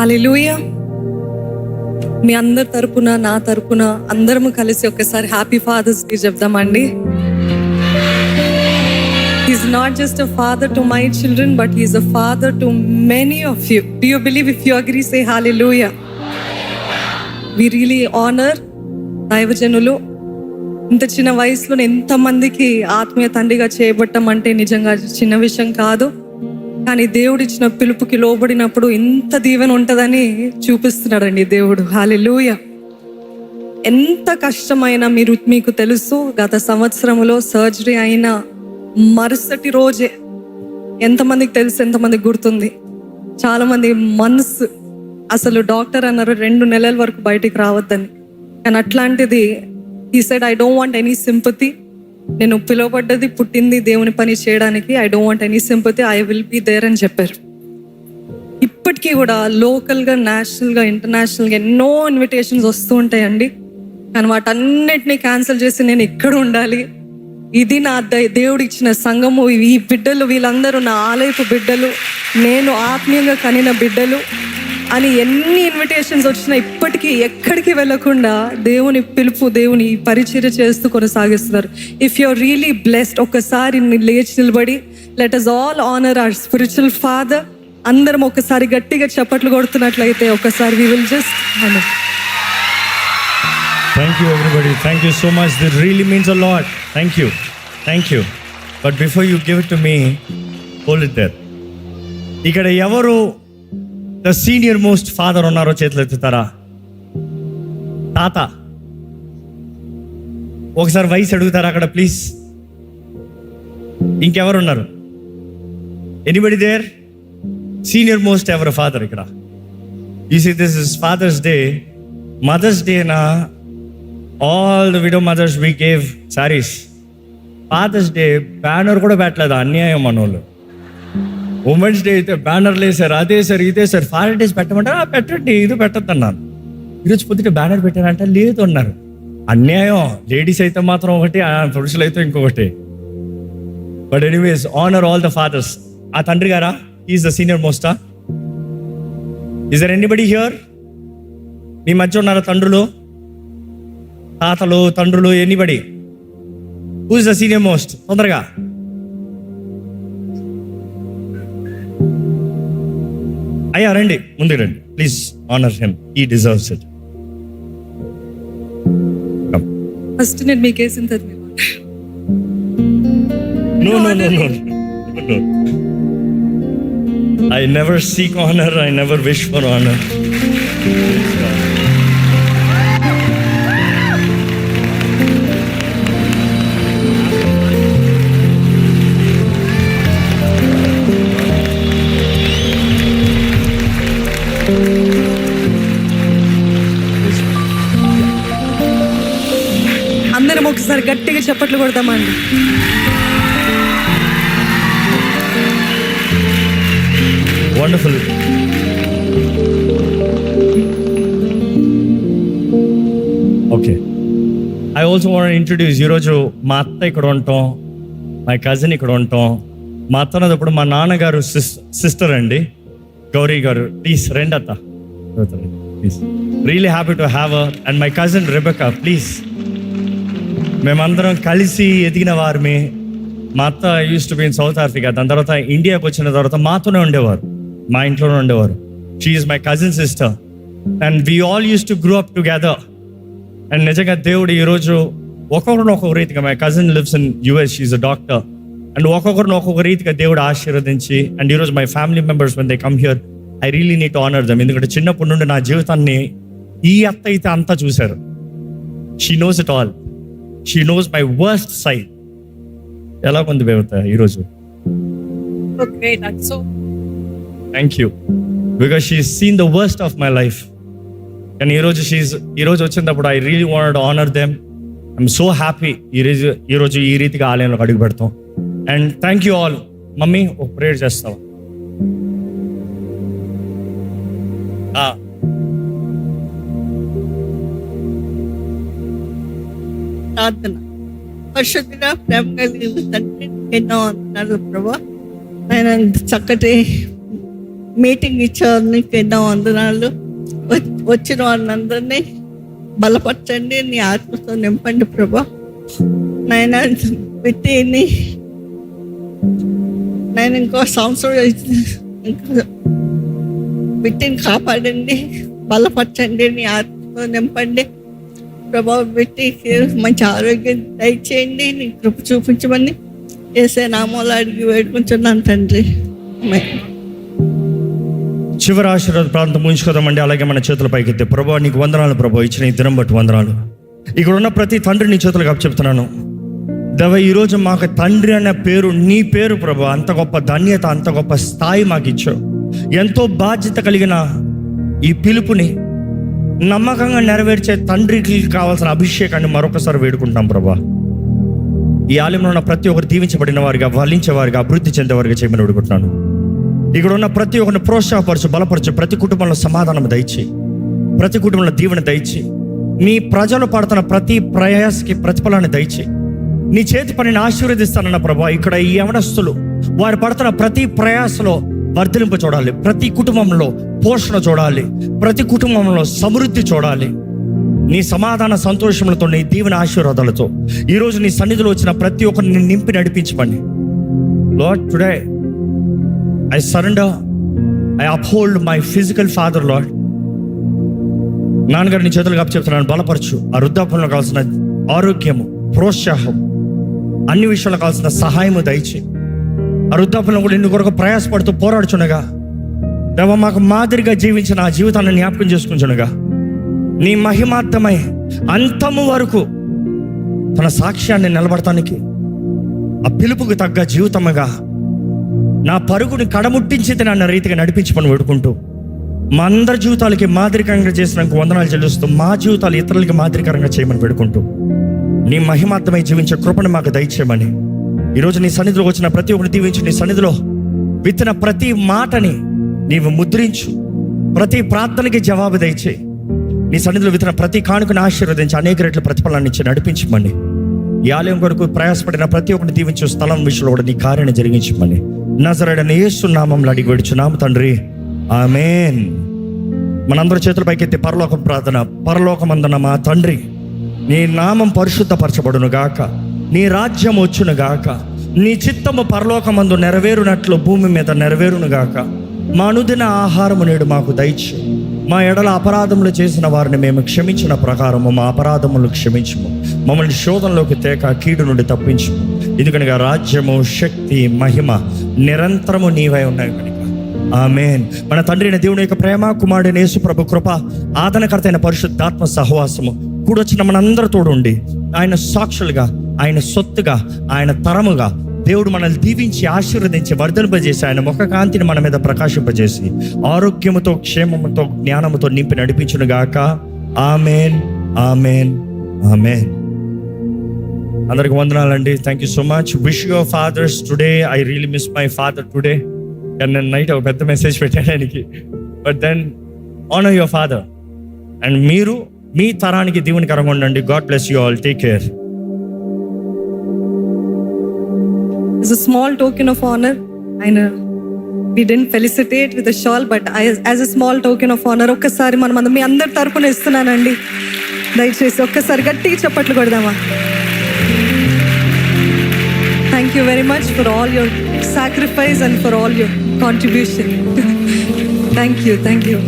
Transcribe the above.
Hallelujah మీ అందరి తరపున నా తరపున అందరము కలిసి ఒకసారి happy fathers day చెప్దామండి. Is not just a father to my children but is a father to many of you do you believe if you agree say hallelujah we really honour దైవజనులు. ఇంత చిన్న వయసులో ఎంతమందికి ఆత్మీయ తండ్రిగా చేయబట్టం అంటే నిజంగా చిన్న విషయం కాదు. కానీ దేవుడు ఇచ్చిన పిలుపుకి లోబడినప్పుడు ఎంత దీవెన ఉంటుందని చూపిస్తున్నాడండి దేవుడు. హాలెలూయ ఎంత కష్టమైనా మీరు మీకు తెలుసు గత సంవత్సరంలో సర్జరీ అయిన మరుసటి రోజే ఎంతమందికి తెలుసు ఎంతమందికి గుర్తుంది? చాలామంది మనసు అసలు డాక్టర్ అన్నారు రెండు నెలల వరకు బయటికి రావద్దని. కానీ అట్లాంటిది ఈ side I don't want any sympathy నేను పిలువబడ్డది పుట్టింది దేవుని పని చేయడానికి. I don't want any sympathy I will be there అని చెప్పారు. ఇప్పటికీ కూడా లోకల్గా నేషనల్గా ఇంటర్నేషనల్గా ఎన్నో ఇన్విటేషన్స్ వస్తూ ఉంటాయండి. కానీ వాటన్నిటిని క్యాన్సిల్ చేసి నేను ఇక్కడ ఉండాలి. ఇది నా దేవుడు ఇచ్చిన సంఘము. ఈ బిడ్డలు వీళ్ళందరూ నా ఆలయపు బిడ్డలు. నేను ఆత్మీయంగా కనిన బిడ్డలు. అని ఎన్ని ఇన్విటేషన్స్ వచ్చినా ఇప్పటికీ ఎక్కడికి వెళ్ళకుండా దేవుని పిలుపు దేవుని పరిచర్య చేస్తూ కొనసాగిస్తున్నారు. If you are really blessed ఒక్కసారి లేచి నిలబడి let us all honour our spiritual father అందరం ఒకసారి గట్టిగా చప్పట్లు కొడుతున్నట్లయితే ఒకసారి we will just thank you everybody thank you so much This really means a lot thank you thank you but before you give it to me hold it there. ఇక్కడ ఎవరు the senior most father ఉన్నారో చేతులు ఎత్తుతారా? తాత. ఒకసారి వయసు అడుగుతారా అక్కడ please ఇంకెవరు ఉన్నారు ఎనీబడి దేర్ సీనియర్ మోస్ట్ ఎవరు? ఫాదర్ ఇక్కడ. ఈ see this is father's day mother's డేనా all the widow mothers we gave saris father's day banner కూడా పెట్టలేదు? అన్యాయం మనోళ్ళు. ఉమెన్స్ డే అయితే బ్యానర్లు వేసారు అదే సార్ ఇదే సార్ ఫారెన్ డేస్ పెట్టమంటారు? పెట్టండి ఇది పెట్టద్దు అన్నాను ఈరోజు పొద్దుట బ్యానర్ పెట్టారంటే లేదు అన్నారు. అన్యాయం లేడీస్ అయితే మాత్రం ఒకటి పురుషులు అయితే ఇంకొకటి. But anyways honour all the fathers ఆ తండ్రి గారా? ఈజ్ ద సీనియర్ మోస్టా ఈజ్ దర్ ఎనీబడి హియర్ మీ మధ్య ఉన్నారా తండ్రులు? తాతలు తండ్రులు anybody who is the senior most తొందరగా. అయ్యా రండి ముందుకు రండి please honour him he deserves it first నేను మీకు వేసిన తర్వాత No, no, no, no. no. I never seek honor. I never wish for honor. గట్టిగా చప్పట్లు కొడదామండి wonderful okay I also want introduce ఈరోజు మా అత్త ఇక్కడ ఉంటాం మా కజిన్ ఇక్కడ ఉంటాం. మా అత్త అన్నప్పుడు మా నాన్నగారు సిస్టర్ అండి. గౌరీ గారు ప్లీజ్ రెండు అత్త. Please really happy to have and my cousin Rebecca please మేమందరం కలిసి ఎదిగిన వారిని మా అత్త used to been South Africa దాని తర్వాత ఇండియాకి వచ్చిన తర్వాత మాతోనే ఉండేవారు. మా ఇంట్లోనే ఉండేవారు. She is my cousin sister and we all used to grow up together and నిజంగా దేవుడు ఈరోజు ఒక్కొక్కరిని ఒక్కొక్క రీతిగా my cousin lives in US she is a doctor and ఒక్కొక్కరిని ఒక్కొక్క రీతిగా దేవుడు ఆశీర్వదించి అండ్ ఈరోజు my family members when they come here I really need honour them ఎందుకంటే చిన్నప్పటి నుండి నా జీవితాన్ని ఈ అత్త అయితే అంతా చూశారు. She knows it all she knows my worst side ఎలా ఉంది దేవత ఈరోజు thank you because she seen the worst of my life కానీ ఈరోజు షీఈ్ ఈరోజు వచ్చినప్పుడు I really want honour them I'm so happy ఈరోజు ఈరోజు ఈ రీతిగా ఆలయంలోకి అడుగు పెడతాం. And thank you all mummy ఒక ప్రేయర్ చేస్తావా? ప్రార్థన. పరిశుద్ధిగా ప్రేమ కలిగిన తండ్రి ఎన్నో అంటున్నారు ప్రభా. ఆయన చక్కటి మీటింగ్ ఇచ్చేవారికి ఎన్నో వందనాలు. వచ్చిన వాళ్ళందరినీ బలపరచండి నీ ఆత్మతో నింపండి ప్రభా. నాయన పెట్టిని నేను ఇంకో సంవత్సరం ఇంకా బిడ్డని కాపాడండి బలపరచండి నీ ఆత్మతో నింపండి. ప్రభావం పెట్టి మంచి ఆరోగ్యం దయచేయండి నీ కృప చూపించమని వేసే నామాలు అడిగి వేడుకుంటున్నాను తండ్రి. చివరి ఆశీర్వాద ప్రాంతం ఉంచుకోదామండి. అలాగే మన చేతుల పైకి ఎత్తే ప్రభా నీకు వందనాలు ప్రభా ఇచ్చిన ఈ దినం బట్టి వందనాలు. ఇక్కడ ఉన్న ప్రతి తండ్రి నీ చేతులకు చెప్తున్నాను దవ ఈరోజు మాకు తండ్రి అనే పేరు నీ పేరు ప్రభు అంత గొప్ప ధన్యత అంత గొప్ప స్థాయి మాకు ఇచ్చావు. ఎంతో బాధ్యత కలిగిన ఈ పిలుపుని నమ్మకంగా నెరవేర్చే తండ్రికి కావాల్సిన అభిషేకాన్ని మరొకసారి వేడుకుంటాం ప్రభా. ఈ ఆలయంలో ఉన్న ప్రతి ఒక్కరు దీవించబడిన వారిగా ఫలించే వారిగా అభివృద్ధి చెందే వారిగా చేయమని వేడుకుంటున్నాను ఇక్కడ ఉన్న ప్రతి ఒక్కరిని ప్రోత్సాహపరచు బలపరచు ప్రతి కుటుంబంలో సమాధానం దయచి ప్రతి కుటుంబంలో దీవెన దయచి నీ ప్రజలు పడుతున్న ప్రతి ప్రయాసకి ప్రతిఫలాన్ని దయచి నీ చేతి పనిని ఆశీర్వదిస్తానన్న ప్రభా ఇక్కడ ఈ యవనస్తులు వారు పడుతున్న ప్రతి ప్రయాసలో వర్ధలింపు చూడాలి. ప్రతి కుటుంబంలో పోషణ చూడాలి. ప్రతి కుటుంబంలో సమృద్ధి చూడాలి. నీ సమాధాన సంతోషములతో నీ దీవెన ఆశీర్వాదాలతో. ఈరోజు నీ సన్నిధిలో వచ్చిన ప్రతి ఒక్కరిని నింపి నడిపించమని. Lord today I surrender I uphold my physical father Lord నాన్నగారిని చేతులు కాపు చెప్తున్నాను బలపరచు. ఆ వృద్ధాపంలో కావాల్సిన ఆరోగ్యము ప్రోత్సాహం అన్ని విషయాల్లో కావాల్సిన సహాయము దయచి ఆ వృద్ధాపంలో కూడా ఇన్ని కొరకు ప్రయాసపడుతూ పోరాడుచుండగా దేవ మాకు మాదిరిగా జీవించిన ఆ జీవితాన్ని జ్ఞాపకం చేసుకుంటుండగా నీ మహిమార్థమై అంతము వరకు తన సాక్ష్యాన్ని నిలబడటానికి ఆ పిలుపుకు తగ్గ జీవితముగా నా పరుగుని కడముట్టించి నన్న రీతిగా నడిపించమని వేడుకుంటూ మా అందరి జీవితాలకి మాదిరికరంగా చేసినందుకు వందనాలు చెల్లిస్తూ మా జీవితాలు ఇతరులకి మాదిరికరంగా చేయమని పెడుకుంటూ నీ మహిమార్థమై జీవించే కృపను మాకు దయచేయమని ఈరోజు నీ సన్నిధిలోకి వచ్చిన ప్రతి ఒక్కరిని దీవించు. నీ సన్నిధిలో విత్తిన ప్రతి మాటని నీవు ముద్రించు. ప్రతి ప్రార్థనకి జవాబు దయచే. నీ సన్నిధిలో విత్తిన ప్రతి కానుకను ఆశీర్వదించి అనేక రెట్ల ప్రతిఫలాన్ని ఇచ్చి నడిపించమని. ఈ ఆలయం కొరకు ప్రయాసపడిన ప్రతి ఒక్కరిని దీవించు. స్థలం విషయంలో కూడా నీ కార్యాన్ని జరిగించమని. నజరడని ఏసునామంలో అడిగి వేడుచున్నాము తండ్రి. ఆమెన్. మనందరి చేతుల పైకెత్తి పరలోకం ప్రార్థన. పరలోకమందన మా తండ్రి నీ నామం పరిశుద్ధపరచబడును గాక నీ రాజ్యం వచ్చును గాక. నీ చిత్తము పరలోకమందు నెరవేరునట్లు భూమి మీద నెరవేరును గాక. మా అనుదిన ఆహారము నేడు మాకు దయచు. మా ఎడల అపరాధములు చేసిన వారిని మేము క్షమించిన ప్రకారము మా అపరాధములు క్షమించము. మమ్మల్ని శోధనలోకి తేక కీడు నుండి తప్పించు ఎందుకనగా రాజ్యము శక్తి మహిమ నిరంతరము నీవై ఉన్నాయి కనుక. ఆమెన్. మన తండ్రిని దేవుని యొక్క ప్రేమ కుమారుడైన నేసు ప్రభు కృప ఆదరణకర్తైన పరిశుద్ధాత్మ సహవాసము కూడొచ్చిన మనందరి ఉండి ఆయన సాక్షులుగా ఆయన సొత్తుగా ఆయన తరముగా దేవుడు మనల్ని దీవించి ఆశీర్వదించి వర్ధనింపజేసి ఆయన ముఖ కాంతిని మన మీద ప్రకాశింపజేసి ఆరోగ్యముతో క్షేమముతో జ్ఞానముతో నింపి నడిపించును గాక. Amen amen amen. అందరికి వందనాలండి thank you so much wish your fathers today I really miss my father today కానీ నేను నైట్ ఒక పెద్ద మెసేజ్ పెట్టాను ఆయనకి. But then honour your father and మీరు మీ తరానికి దీవునికరంగా ఉండండి. God bless you all take care As a small token of honor, ఆయన we didn't felicitate with shawl but as a small token of honour ఒక్కసారి మనం అందరం మీ అందరి తరపున ఇస్తున్నానండి. దయచేసి ఒక్కసారి గట్టిగా చప్పట్లు కొడదామా? Thank you very much for all your sacrifice and for all your contribution thank you thank you